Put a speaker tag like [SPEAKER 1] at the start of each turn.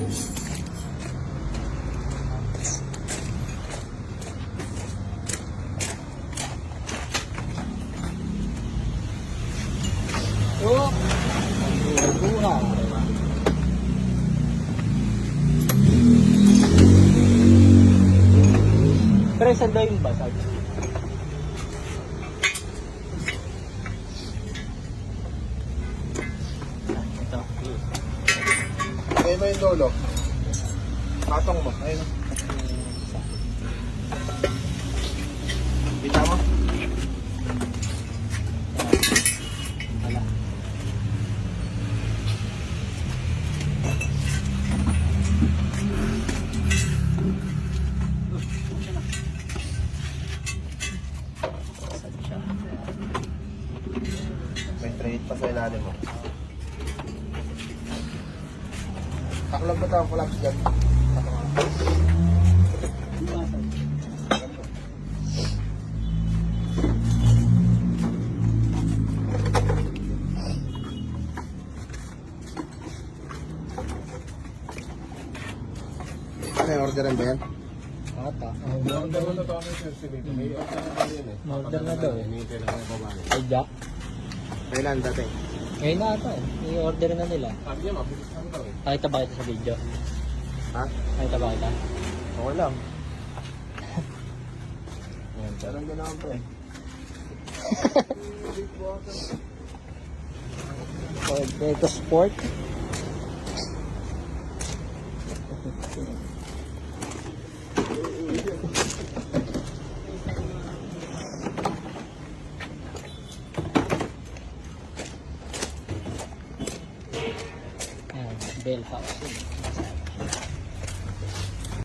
[SPEAKER 1] Tres, sanda yung basag.
[SPEAKER 2] Ayun mo yung dulo. Patong mo. Ayun. Kita mo? May trade pa sa ilalim mo. Taklam mo ito ang collapse dyan. Ano yung orderan ba yan?
[SPEAKER 1] Ata.
[SPEAKER 2] Order na ito ako sir. May order na eh.
[SPEAKER 1] Daw eh. Ay, Jack.
[SPEAKER 2] Kailan dati?
[SPEAKER 1] Ngayon na ata eh. I-order na nila.
[SPEAKER 2] Sabi niya, mabilis lang daw eh.
[SPEAKER 1] Pakita ba kita sa video?
[SPEAKER 2] Ha?
[SPEAKER 1] Pakita ba kita?
[SPEAKER 2] Okay lang. Yan, parang gano'n pa eh.
[SPEAKER 1] Ford EcoSport. Ayan, bell housing.